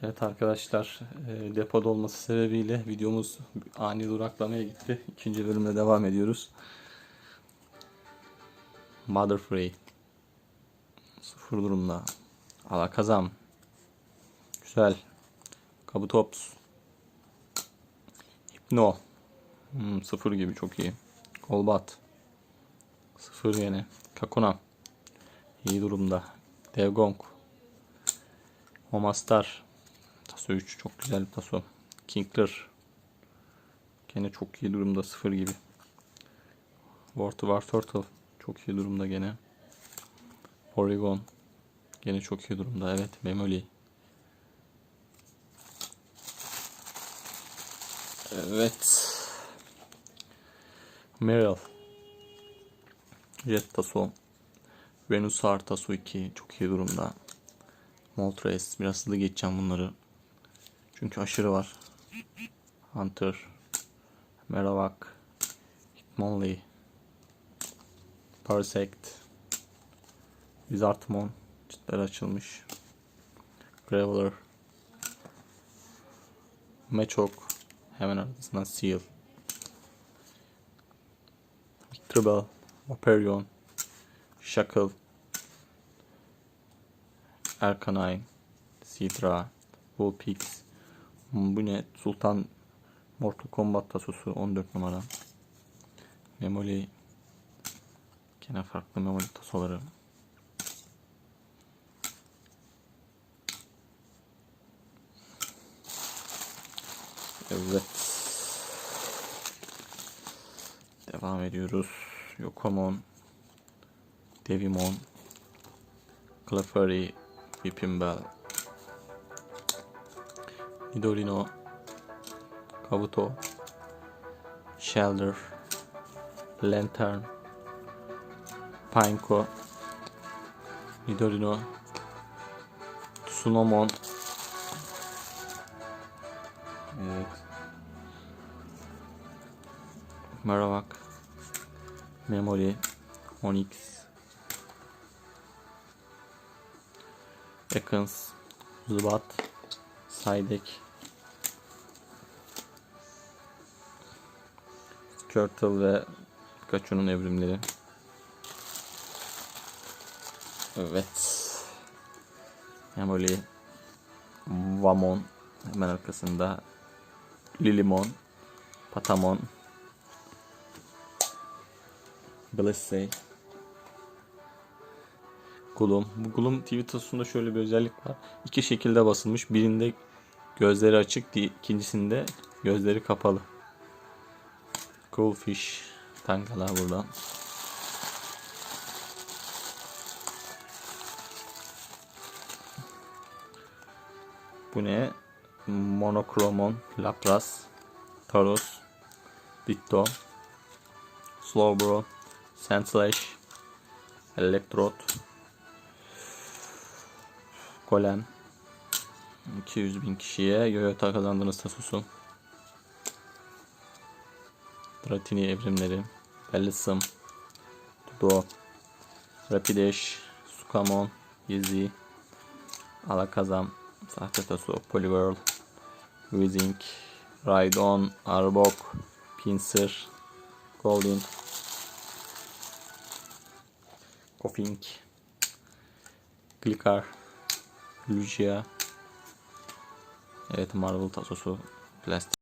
Evet arkadaşlar e, depoda olması sebebiyle videomuz ani duraklamaya gitti. İkinci bölümle devam ediyoruz. Mother Free. Sıfır durumda. Alakazam. Güzel. Kabutops. Hypno. Hmm, sıfır gibi çok iyi. Golbat. Sıfır yine. Kakuna. İyi durumda. Devgong. Homastar. Taso 3 çok güzel bir taso. Kinkler. Gene çok iyi durumda sıfır gibi. War War Turtle çok iyi durumda gene. Porygon gene çok iyi durumda. Evet Memoli. Evet. Meryl. Jet Taso. Venusaur Taso 2 çok iyi durumda. Moltres. Biraz hızlı geçeceğim bunları. Çünkü aşırı var. Hunter. Meravak. Hitmonlee. Parsect. Wizardmon. Çıtları açılmış. Graveler. Machop. Hemen arkasından Seal. Victreebel. Vaporeon. Shackle. Arcanine. Sidra. Vulpix. Hmm, Bu ne? Sultan Mortal Kombat tasosu 14 numara. Memoli. Gene farklı memoli tasoları. Evet. Devam ediyoruz. Yokomon. Devimon. Clefairy. Whippimbell. Nidorino. Kabuto. Shelder. Lantern. Pineco. Nidorino. Tsunomon. Evet. Marowak. Memory. Onyx. Ekans. Zubat. Psyduck. Turtle ve Pikachu'nun evrimleri. Evet. Memoli. Vamon. Hemen arkasında Lilimon. Patamon. Blissey. Gloom. Bu TV tasosunda şöyle bir özellik var. İki şekilde basılmış. Birinde gözleri açık, ikincisinde gözleri kapalı. Cool Fish. Tankala burada. Bu ne? Monochromon, Lapras, Taros, Ditto, Slowbro, Sandslash, Electrode, Golem, 200 bin kişiye Yoyota kazandığınız tasosu. Dratini evrimleri, Bellisum, Dudo, Rapidash, Sukamon, Yeezy, Alakazam, Sahte Taso, Poliwhirl, Weezing, Rhydon, Arbok, Pinsir, Golding, Koffing, Gligar, Lugia, Evet Marvel tasosu plastik.